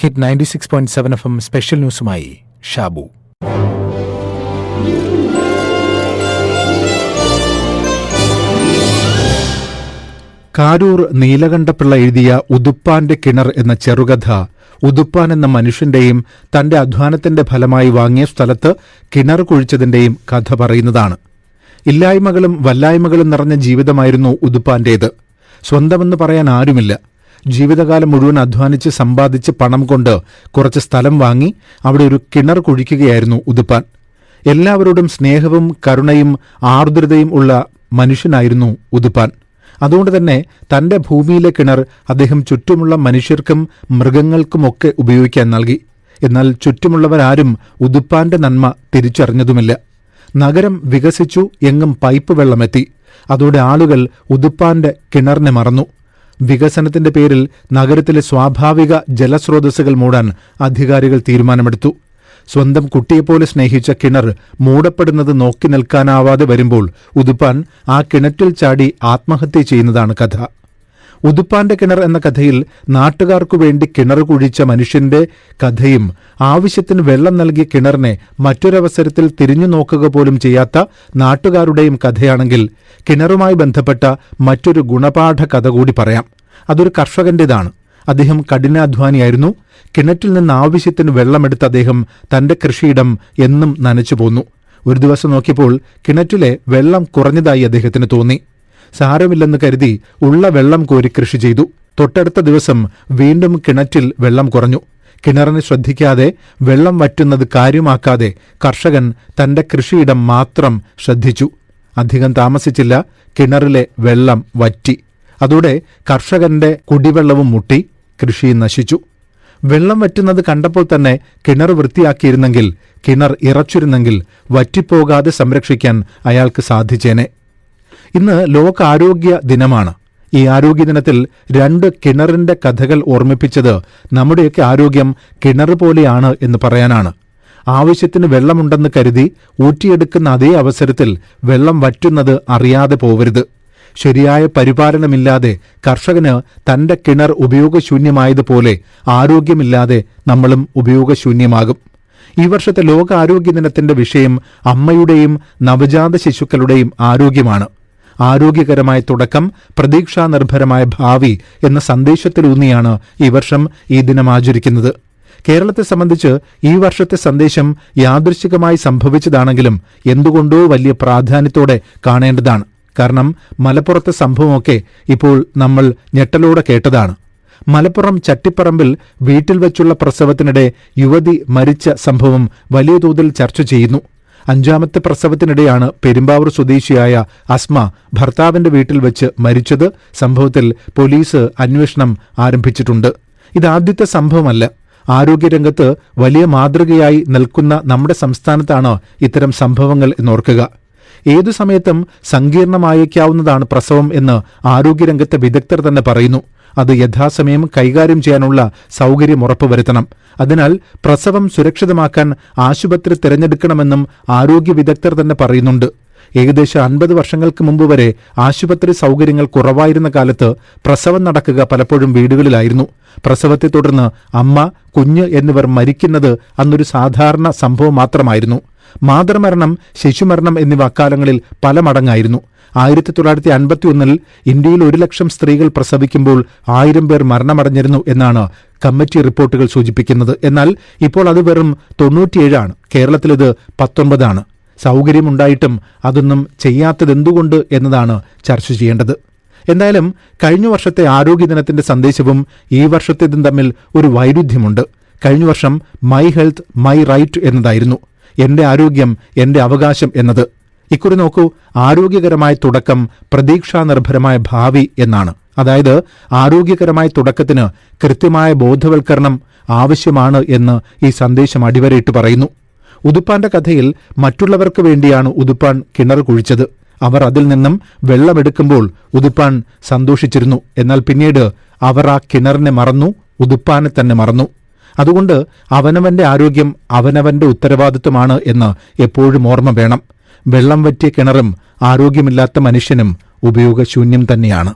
Hit ninety six point seven F M special ന്യൂസുമായി Shabu. Karoor Neelakantapillai എഴുതിയ ഉതുപ്പാന്റെ കിണർ എന്ന ചെറുകഥ ഉതുപ്പാൻ എന്ന മനുഷ്യന്റെയും തന്റെ അധ്വാനത്തിന്റെ ഫലമായി വാങ്ങിയ സ്ഥലത്ത് കിണർ കുഴിച്ചതിന്റെയും കഥ പറയുന്നതാണ്. ഇല്ലായ്മകളും വല്ലായ്മകളും നിറഞ്ഞ ജീവിതമായിരുന്നു ഉതുപ്പാന്റേത്. സ്വന്തമെന്ന് പറയാൻ ആരുമില്ല. ജീവിതകാലം മുഴുവൻ അധ്വാനിച്ച് സമ്പാദിച്ച് പണം കൊണ്ട് കുറച്ച് സ്ഥലം വാങ്ങി അവിടെ ഒരു കിണർ കുഴിക്കുകയായിരുന്നു ഉതുപ്പാൻ. എല്ലാവരോടും സ്നേഹവും കരുണയും ആർദ്രതയും ഉള്ള മനുഷ്യനായിരുന്നു ഉതുപ്പാൻ. അതുകൊണ്ട് തന്നെ തന്റെ ഭൂമിയിലെ കിണർ അദ്ദേഹം ചുറ്റുമുള്ള മനുഷ്യർക്കും മൃഗങ്ങൾക്കുമൊക്കെ ഉപയോഗിക്കാൻ നൽകി. എന്നാൽ ചുറ്റുമുള്ളവരാരും ഉതുപ്പാന്റെ നന്മ തിരിച്ചറിഞ്ഞതുമില്ല. നഗരം വികസിച്ചു എങ്ങും പൈപ്പ് വെള്ളമെത്തി. അതോടെ ആളുകൾ ഉതുപ്പാന്റെ കിണറിനെ മറന്നു. വികസനത്തിന്റെ പേരിൽ നഗരത്തിലെ സ്വാഭാവിക ജലസ്രോതസ്സുകൾ മൂടാൻ അധികാരികൾ തീരുമാനമെടുത്തു. സ്വന്തം കുട്ടിയെപ്പോലെ സ്നേഹിച്ച കിണർ മൂടപ്പെടുന്നത് നോക്കി നിൽക്കാനാവാതെ വരുമ്പോൾ ഉതുപ്പാൻ ആ കിണറ്റിൽ ചാടി ആത്മഹത്യ ചെയ്യുന്നതാണ് കഥ. ഉതുപ്പാന്റെ കിണർ എന്ന കഥയിൽ നാട്ടുകാർക്കു വേണ്ടി കിണർ കുഴിച്ച മനുഷ്യന്റെ കഥയും ആവശ്യത്തിന് വെള്ളം നൽകിയ കിണറിനെ മറ്റൊരവസരത്തിൽ തിരിഞ്ഞു നോക്കുക പോലും ചെയ്യാത്ത നാട്ടുകാരുടെയും കഥയാണെങ്കിൽ കിണറുമായി ബന്ധപ്പെട്ട മറ്റൊരു ഗുണപാഠ കഥ കൂടി പറയാം. അതൊരു കർഷകന്റേതാണ്. അദ്ദേഹം കഠിനാധ്വാനിയായിരുന്നു. കിണറ്റിൽ നിന്ന് ആവശ്യത്തിന് വെള്ളമെടുത്ത് അദ്ദേഹം തന്റെ കൃഷിയിടം എന്നും നനച്ചു പോന്നു. ഒരു ദിവസം നോക്കിയപ്പോൾ കിണറ്റിലെ വെള്ളം കുറഞ്ഞതായി അദ്ദേഹത്തിന് തോന്നി. സാരമില്ലെന്ന് കരുതി ഉള്ള വെള്ളം കോരി കൃഷി ചെയ്തു. തൊട്ടടുത്ത ദിവസം വീണ്ടും കിണറ്റിൽ വെള്ളം കുറഞ്ഞു. കിണറിനെ ശ്രദ്ധിക്കാതെ വെള്ളം വറ്റുന്നത് കാര്യമാക്കാതെ കർഷകൻ തന്റെ കൃഷിയിടം മാത്രം ശ്രദ്ധിച്ചു. അധികം താമസിച്ചില്ല കിണറിലെ വെള്ളം വറ്റി. അതോടെ കർഷകന്റെ കുടിവെള്ളവും മുട്ടി കൃഷി നശിച്ചു. വെള്ളം വറ്റുന്നത് കണ്ടപ്പോൾ തന്നെ കിണർ വൃത്തിയാക്കിയിരുന്നെങ്കിൽ കിണർ ഇറച്ചിരുന്നെങ്കിൽ വറ്റിപ്പോകാതെ സംരക്ഷിക്കാൻ അയാൾക്ക് സാധിച്ചേനെ. ഇന്ന് ലോകാരോഗ്യ ദിനമാണ്. ഈ ആരോഗ്യ ദിനത്തിൽ രണ്ട് കിണറിന്റെ കഥകൾ ഓർമ്മിപ്പിച്ചത് നമ്മുടെയൊക്കെ ആരോഗ്യം കിണർ പോലെയാണ് എന്ന് പറയാനാണ്. ആവശ്യത്തിന് വെള്ളമുണ്ടെന്ന് കരുതി ഊറ്റിയെടുക്കുന്ന അതേ അവസരത്തിൽ വെള്ളം വറ്റുന്നത് അറിയാതെ പോവരുത്. ശരിയായ പരിപാലനമില്ലാതെ കർഷകന് തന്റെ കിണർ ഉപയോഗശൂന്യമായതുപോലെ ആരോഗ്യമില്ലാതെ നമ്മളും ഉപയോഗശൂന്യമാകും. ഈ വർഷത്തെ ലോകാരോഗ്യ ദിനത്തിന്റെ വിഷയം അമ്മയുടെയും നവജാത ശിശുക്കളുടെയും ആരോഗ്യമാണ്. ആരോഗ്യകരമായ തുടക്കം പ്രതീക്ഷാനിർഭരമായ ഭാവി എന്ന സന്ദേശത്തിലൂന്നിയാണ് ഈ വർഷം ഈ ദിനം ആചരിക്കുന്നത്. കേരളത്തെ സംബന്ധിച്ച് ഈ വർഷത്തെ സന്ദേശം യാദൃശികമായി സംഭവിച്ചതാണെങ്കിലും എന്തുകൊണ്ടോ വലിയ പ്രാധാന്യത്തോടെ കാണേണ്ടതാണ്. കാരണം മലപ്പുറത്തെ സംഭവമൊക്കെ ഇപ്പോൾ നമ്മൾ ഞെട്ടലോടെ കേട്ടതാണ്. മലപ്പുറം ചട്ടിപ്പറമ്പിൽ വീട്ടിൽ വെച്ചുള്ള പ്രസവത്തിനിടെ യുവതി മരിച്ച സംഭവം വലിയ തോതിൽ ചർച്ച ചെയ്യുന്നു. അഞ്ചാമത്തെ പ്രസവത്തിനിടെയാണ് പെരുമ്പാവൂർ സ്വദേശിയായ അസ്മ ഭർത്താവിന്റെ വീട്ടിൽ വെച്ച് മരിച്ചത്. സംഭവത്തിൽ പോലീസ് അന്വേഷണം ആരംഭിച്ചിട്ടുണ്ട്. ഇതാദ്യത്തെ സംഭവമല്ല. ആരോഗ്യരംഗത്ത് വലിയ മാതൃകയായി നിൽക്കുന്ന നമ്മുടെ സംസ്ഥാനത്താണ് ഇത്തരം സംഭവങ്ങൾ എന്നോർക്കുക. ഏതു സമയത്തും സങ്കീർണമായേക്കാവുന്നതാണ് പ്രസവം എന്ന് ആരോഗ്യരംഗത്തെ വിദഗ്ധർ തന്നെ പറയുന്നു. അത് യഥാസമയം കൈകാര്യം ചെയ്യാനുള്ള സൗകര്യം ഉറപ്പുവരുത്തണം. അതിനാൽ പ്രസവം സുരക്ഷിതമാക്കാൻ ആശുപത്രി തിരഞ്ഞെടുക്കണമെന്നും ആരോഗ്യ വിദഗ്ധർ തന്നെ പറയുന്നുണ്ട്. ഏകദേശം അൻപത് വർഷങ്ങൾക്ക് മുമ്പ് വരെ ആശുപത്രി സൗകര്യങ്ങൾ കുറവായിരുന്ന കാലത്ത് പ്രസവം നടക്കുക പലപ്പോഴും വീടുകളിലായിരുന്നു. പ്രസവത്തെ തുടർന്ന് അമ്മ കുഞ്ഞ് എന്നിവർ മരിക്കുന്നത് അന്നൊരു സാധാരണ സംഭവം മാത്രമായിരുന്നു. മാതൃമരണം ശിശുമരണം എന്നിവ അക്കാലങ്ങളിൽ പല മടങ്ങായിരുന്നു. ആയിരത്തി തൊള്ളായിരത്തി അൻപത്തിയൊന്നിൽ ഇന്ത്യയിൽ ഒരു ലക്ഷം സ്ത്രീകൾ പ്രസവിക്കുമ്പോൾ ആയിരം പേർ മരണമടഞ്ഞിരുന്നു എന്നാണ് കമ്മിറ്റി റിപ്പോർട്ടുകൾ സൂചിപ്പിക്കുന്നത്. എന്നാൽ ഇപ്പോൾ അത് വെറും തൊണ്ണൂറ്റിയേഴാണ്. കേരളത്തിലിത് പത്തൊൻപതാണ്. സൗകര്യമുണ്ടായിട്ടും അതൊന്നും ചെയ്യാത്തതെന്തുകൊണ്ട് എന്നതാണ് ചർച്ച ചെയ്യേണ്ടത്. എന്തായാലും കഴിഞ്ഞ വർഷത്തെ ആരോഗ്യദിനത്തിന്റെ സന്ദേശവും ഈ വർഷത്തേതും തമ്മിൽ ഒരു വൈരുദ്ധ്യമുണ്ട്. കഴിഞ്ഞ വർഷം മൈ ഹെൽത്ത് മൈ റൈറ്റ് എന്നതായിരുന്നു. എന്റെ ആരോഗ്യം എന്റെ അവകാശം എന്നത്. ഇക്കുറി നോക്കൂ ആരോഗ്യകരമായ തുടക്കം പ്രതീക്ഷാനിർഭരമായ ഭാവി എന്നാണ്. അതായത് ആരോഗ്യകരമായ തുടക്കത്തിന് കൃത്യമായ ബോധവൽക്കരണം ആവശ്യമാണ് എന്ന് ഈ സന്ദേശം അടിവരയിട്ട് പറയുന്നു. ഉതുപ്പാന്റെ കഥയിൽ മറ്റുള്ളവർക്ക് വേണ്ടിയാണ് ഉതുപ്പാൻ കിണർ കുഴിച്ചത്. അവർ അതിൽ നിന്നും വെള്ളമെടുക്കുമ്പോൾ ഉതുപ്പാൻ സന്തോഷിച്ചിരുന്നു. എന്നാൽ പിന്നീട് അവർ ആ കിണറിനെ മറന്നു ഉതുപ്പാനെ തന്നെ മറന്നു. അതുകൊണ്ട് അവനവന്റെ ആരോഗ്യം അവനവന്റെ ഉത്തരവാദിത്വമാണ് എന്ന് എപ്പോഴും ഓർമ്മ വേണം. വെള്ളം വറ്റിയ കിണറും ആരോഗ്യമില്ലാത്ത മനുഷ്യനും ഉപയോഗശൂന്യം തന്നെയാണ്.